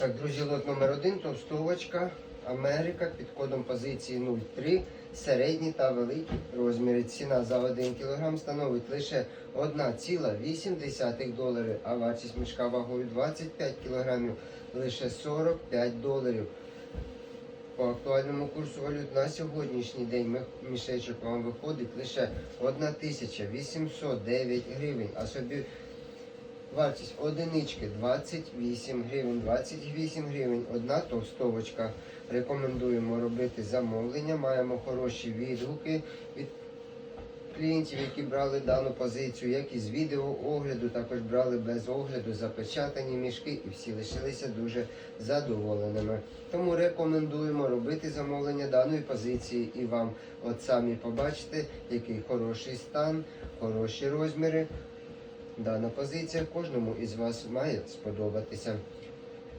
Так, друзі, лот номер один, товстовочка Америка під кодом позиції 03, середні та великі розміри. Ціна за 1 кг становить лише 1,8 долари, а вартість мішка вагою 25 кг лише 45 доларів. По актуальному курсу валют на сьогоднішній день мішечок вам виходить лише 1809 гривень, а собі Вартість одинички 28 гривень, 28 гривень, одна товстовочка. Рекомендуємо робити замовлення. Маємо хороші відгуки від клієнтів, які брали дану позицію, як і з відеоогляду, також брали без огляду запечатані мішки і всі лишилися дуже задоволеними. Тому рекомендуємо робити замовлення даної позиції і вам. От самі побачите, який хороший стан, хороші розміри. Дана позиція кожному із вас має сподобатися.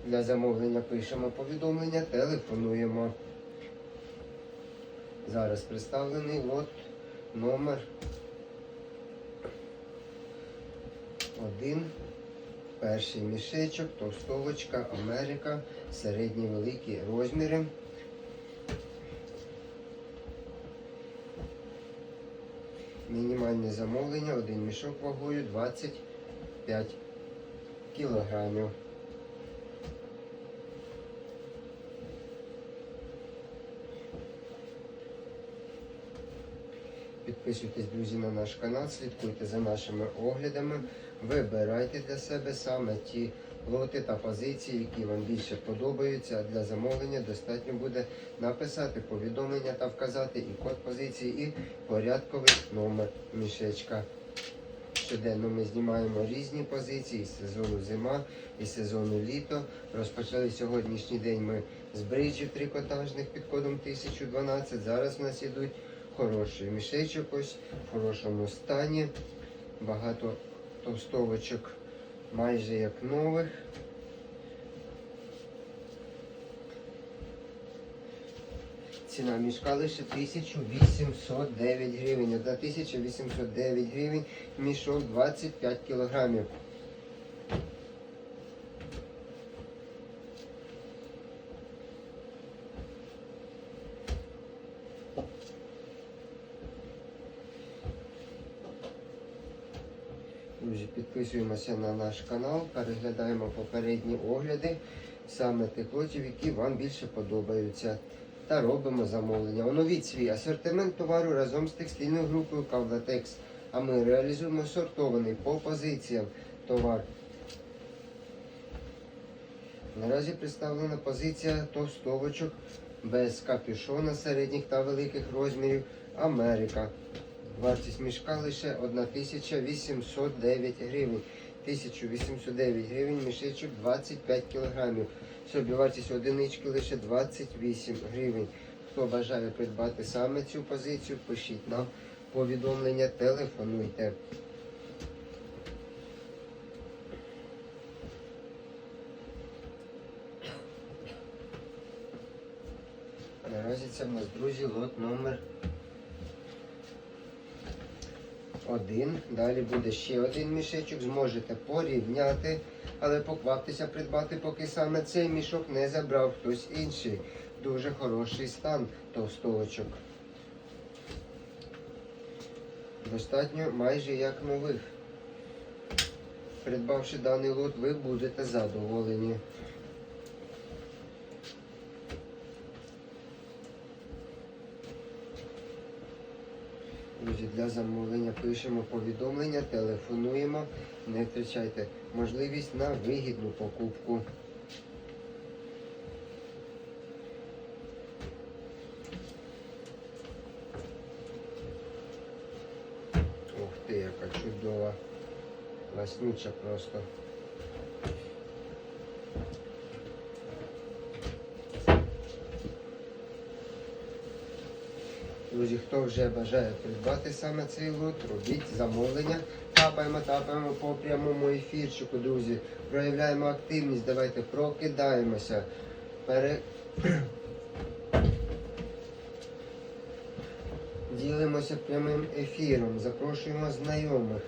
Для замовлення пишемо повідомлення, телефонуємо. Зараз представлений лот номер 1. Перший мішечок, товстовочка, Америка, середні великі розміри. Мінімальне замовлення, один мішок вагою 25 кілограмів. Підписуйтесь, друзі, на наш канал, слідкуйте за нашими оглядами, вибирайте для себе саме ті лоти та позиції, які вам більше подобаються. Для замовлення достатньо буде написати повідомлення та вказати і код позиції, і порядковий номер мішечка. Щоденно ми знімаємо різні позиції з сезону зима і сезону літо. Розпочали сьогоднішній день ми з бриджів трикотажних під кодом 1012. Зараз в нас ідуть хороший мішечок ось в хорошому стані. Багато товстовочок майже як нових. Ціна мішка лише 1809 гривень. Одна 1809 гривень, мішок 25 кілограмів. Друзі, підписуємося на наш канал, переглядаємо попередні огляди саме тих лотів, які вам більше подобаються. Та робимо замовлення. Оновіть свій асортимент товару разом з текстильною групою Кавлатекс. А ми реалізуємо сортований по позиціям товар. Наразі представлена позиція товстовочок без капюшона середніх та великих розмірів Америка. Вартість мішка лише 1809 гривень. 1809 гривень, мішечок 25 кілограмів. Собівартість одинички лише 28 гривень. Хто бажає придбати саме цю позицію, пишіть нам повідомлення, телефонуйте. Наразі це в нас, друзі, лот номер один. Далі буде ще один мішечок. Зможете порівняти, але покваптеся придбати, поки саме цей мішок не забрав хтось інший. Дуже хороший стан товстовочок. Достатньо майже як нових. Придбавши даний лот, ви будете задоволені. Друзі, для замовлення пишемо повідомлення, телефонуємо. Не втрачайте можливість на вигідну покупку. Ух ти, яка чудова. Ласнюча просто. Друзі, хто вже бажає придбати саме цей лот, робіть замовлення. Тапаємо, тапаємо по прямому ефірчику, друзі. Проявляємо активність, давайте прокидаємося. Пере... Ділимося прямим ефіром, запрошуємо знайомих.